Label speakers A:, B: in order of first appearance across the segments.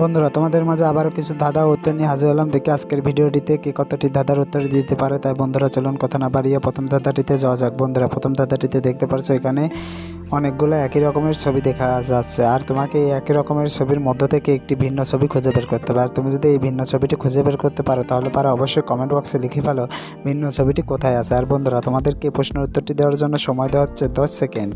A: বন্ধুরা, তোমাদের মাঝে আবারও কিছু ধাঁধা উত্তর নিয়ে হাজির হলাম। দেখি আজকের ভিডিওটিতে কে কতটি ধাঁধার উত্তর দিতে পারে। তাই বন্ধুরা, চলুন কথা না বাড়িয়ে প্রথম ধাঁধাটিতে যাওয়া যাক। বন্ধুরা, প্রথম ধাঁধাটিতে দেখতে পারছ এখানে অনেকগুলো একই রকমের ছবি দেখা যাচ্ছে। আর তোমাকে এই একই রকমের ছবির মধ্য থেকে একটি ভিন্ন ছবি খুঁজে বের করতে হবে। আর তুমি যদি এই ভিন্ন ছবিটি খুঁজে বের করতে পারো, তাহলে পারো অবশ্যই কমেন্ট বক্সে লিখে ফেলো ভিন্ন ছবিটি কোথায় আছে। আর বন্ধুরা, তোমাদেরকে প্রশ্নের উত্তরটি দেওয়ার জন্য সময় দেওয়া হচ্ছে দশ সেকেন্ড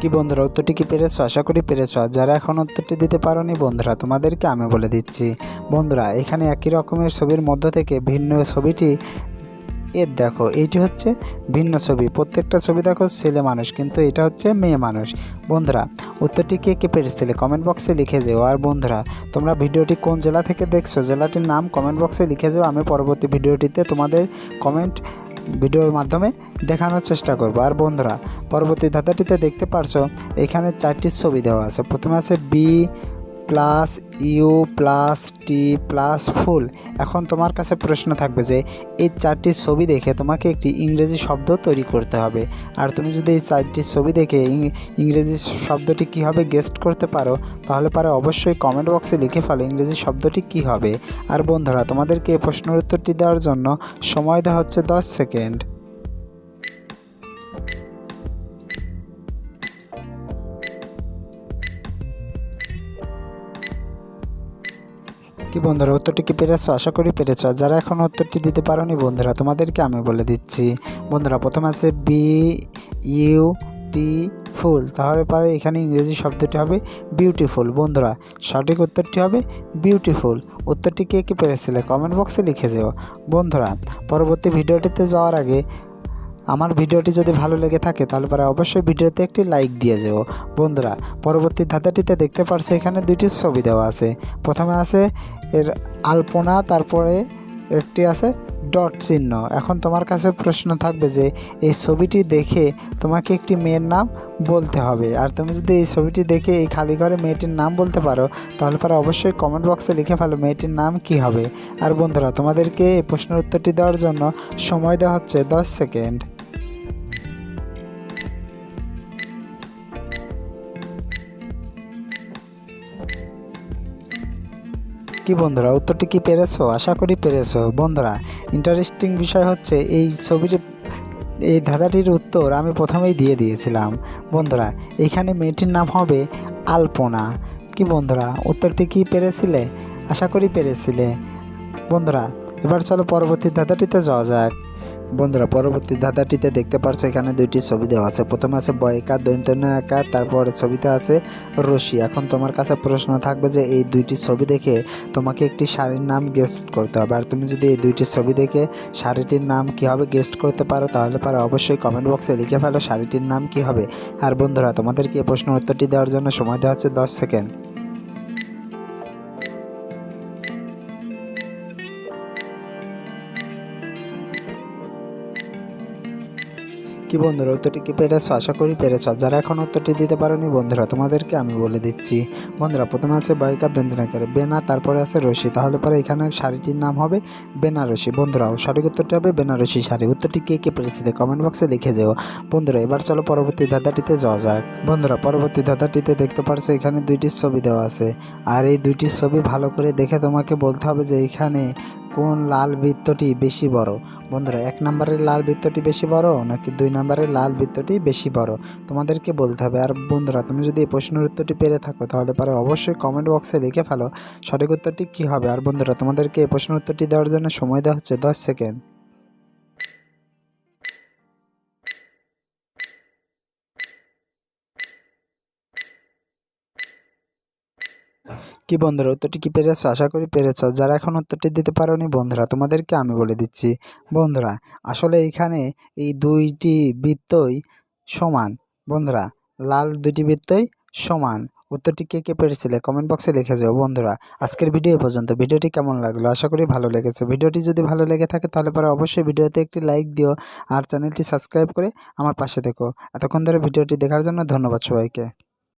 A: কি বন্ধুরা, উত্তরটি কি পেরেছ? আশা করি পেরেছ। যারা এখন উত্তরটি দিতে পারোনি বন্ধুরা, তোমাদেরকে আমি বলে দিচ্ছি। বন্ধুরা, এখানে একই রকমের ছবির মধ্য থেকে ভিন্ন ছবিটি এর দেখো, এইটি হচ্ছে ভিন্ন ছবি। প্রত্যেকটা ছবি দেখো ছেলে মানুষ, কিন্তু এটা হচ্ছে মেয়ে মানুষ। বন্ধুরা, উত্তরটি কে কে পেরেছিলে? কমেন্ট বক্সে লিখে যেও। আর বন্ধুরা, তোমরা ভিডিওটি কোন জেলা থেকে দেখছ? জেলাটির নাম কমেন্ট বক্সে লিখে যেও। আমি পরবর্তী ভিডিওটিতে তোমাদের কমেন্ট ভিডিওর মাধ্যমে দেখানোর চেষ্টা করব। আর বন্ধুরা, পরবর্তী ধাঁধাটিতে দেখতে পারছ, এখানে চারটি ছবি দেওয়া আছে। প্রথমে আছে B plus U plus T plus full. এখন তোমার কাছে প্রশ্ন থাকবে যে, এই চারটি ছবি দেখে তোমাকে একটি ইংরেজি শব্দ তৈরি করতে হবে। আর তুমি যদি এই চারটি ছবি দেখে ইংরেজি শব্দটি কী হবে গেস্ট করতে পারো, তাহলে পারে অবশ্যই কমেন্ট বক্সে লিখে ফেলো ইংরেজি শব্দটি কী হবে। আর বন্ধুরা, তোমাদেরকে এই প্রশ্নের উত্তরটি দেওয়ার জন্য সময় দেওয়া হচ্ছে দশ সেকেন্ড। কি বন্ধুরা, উত্তরটি কি পেরেছ? আশা করি পেরেছ। যারা এখন উত্তরটি দিতে পারোনি বন্ধুরা, তোমাদেরকে আমি বলে দিচ্ছি। বন্ধুরা, প্রথম আছে বি ইউ টি ফুল। তাহলে পরে এখানে ইংরেজি শব্দটি হবে বিউটিফুল বন্ধুরা, সঠিক উত্তরটি হবে বিউটিফুল উত্তরটি কে কে পেরেছিলে? কমেন্ট বক্সে লিখে যেও। বন্ধুরা, পরবর্তী ভিডিওটিতে যাওয়ার আগে আমার ভিডিওটি যদি ভালো লেগে থাকে তাহলে পরে অবশ্যই ভিডিওতে একটি লাইক দিয়ে যেও। বন্ধুরা, পরবর্তী ধাঁধাটিতে দেখতে পারছ এখানে দুইটি ছবি দেওয়া আছে। প্রথমে আছে এর আলপনা, তারপরে একটি আছে ডট চিহ্ন। এখন তোমার কাছে প্রশ্ন থাকবে যে, এই ছবিটি দেখে তোমাকে একটি মেয়ের নাম বলতে হবে। আর তুমি যদি এই ছবিটি দেখে এই খালি ঘরে মেয়েটির নাম বলতে পারো, তাহলে পরে অবশ্যই কমেন্ট বক্সে লিখে ফেলো মেয়েটির নাম কি হবে। আর বন্ধুরা, তোমাদেরকে এই প্রশ্নের উত্তরটি দেওয়ার জন্য সময় দেওয়া হচ্ছে দশ সেকেন্ড কি বন্ধুরা, উত্তরটি কি পেরেছ? আশা করি পেরেছ। বন্ধুরা ইন্টারেস্টিং বিষয় হচ্ছে এই ছবিটি এই ধাঁধাটির উত্তর আমি প্রথমেই দিয়ে দিয়েছিলাম। বন্ধুরা, এখানে মেয়েটির নাম হবে আলপনা। কি বন্ধুরা, উত্তরটি কি পেরেছিলে? আশা করি পেরেছিলে। বন্ধুরা, এবার চলো পরবর্তী ধাঁধাটিতে যাওয়া যাক। বন্ধুরা, পরবর্তী ধাঁধাটিতে দেখতে পারছ, এখানে দুইটি ছবি দেওয়া আছে। প্রথমে আছে বয়কা দৈন্তন্য একা তারপর ছবিতে আছে রশি এখন তোমার কাছে প্রশ্ন থাকবে যে, এই দুইটি ছবি দেখে তোমাকে একটি শাড়ির নাম গেস্ট করতে হবে। আর তুমি যদি এই দুইটি ছবি দেখে শাড়িটির নাম কী হবে গেস্ট করতে পারো, তাহলে পারো অবশ্যই কমেন্ট বক্সে লিখে ফেলো শাড়িটির নাম কী হবে। আর বন্ধুরা, তোমাদেরকে এই প্রশ্নের উত্তরটি দেওয়ার জন্য সময় দেওয়া হচ্ছে দশ সেকেন্ড। কি বন্ধুরা উত্তরটি কি পেরেছ? আশা করি পেরেছ। যারা এখন উত্তরটি দিতে পারোনি, বন্ধুরা, তোমাদেরকে আমি বলে দিচ্ছি। বন্ধুরা, প্রথমে আছে বয়কার দন্দিনাকারে বেনা, তারপরে আছে রশি। তাহলে পরে এখানে শাড়িটির নাম হবে বেনারসি। বন্ধুরা সঠিক উত্তরটি হবে বেনারসি শাড়ি। উত্তরটি কে কে পেরেছিলে কমেন্ট বক্সে লিখে যেও। বন্ধুরা, এবার চলো পরবর্তী ধাঁধাটিতে যাওয়া যাক। বন্ধুরা, পরবর্তী ধাঁধাটিতে দেখতে পারছ এখানে দুইটি ছবি দেওয়া আছে। আর এই দুইটি ছবি ভালো করে দেখে তোমাকে বলতে হবে যে এখানে কোন লাল বৃত্তটি বেশি বড়? বন্ধুরা, এক নম্বরের লাল বৃত্তটি বেশি বড় নাকি দুই নম্বরের লাল বৃত্তটি বেশি বড়? তোমাদেরকে বলতে হবে। আর বন্ধুরা, তুমি যদি এই প্রশ্নের উত্তরটি পেরে থাকো, তাহলে পরে অবশ্যই কমেন্ট বক্সে লিখে ফেলো। সঠিক উত্তরটি কী হবে? আর বন্ধুরা, তোমাদেরকে এই প্রশ্নের উত্তরটি দেওয়ার জন্য সময় দেওয়া হচ্ছে দশ সেকেন্ড। কি বন্ধুরা, উত্তরটি কি পেরেছ? আশা করি পেরেছ। যারা এখন উত্তরটি দিতে পারোনি বন্ধুরা, তোমাদেরকে আমি বলে দিচ্ছি। বন্ধুরা, আসলে এইখানে এই দুইটি বৃত্তই সমান। বন্ধুরা, লাল দুইটি বৃত্তই সমান। উত্তরটি কে কে পেরেছিলে? কমেন্ট বক্সে লিখে যাও বন্ধুরা। আজকের ভিডিও পর্যন্ত। ভিডিওটি কেমন লাগল? আশা করি ভালো লেগেছে। ভিডিওটি যদি ভালো লেগে থাকে, তাহলে পরে অবশ্যই ভিডিওতে একটি লাইক দিও আর চ্যানেলটি সাবস্ক্রাইব করে আমার পাশে দেখো এতক্ষণ ধরে ভিডিওটি দেখার জন্য ধন্যবাদ সবাইকে।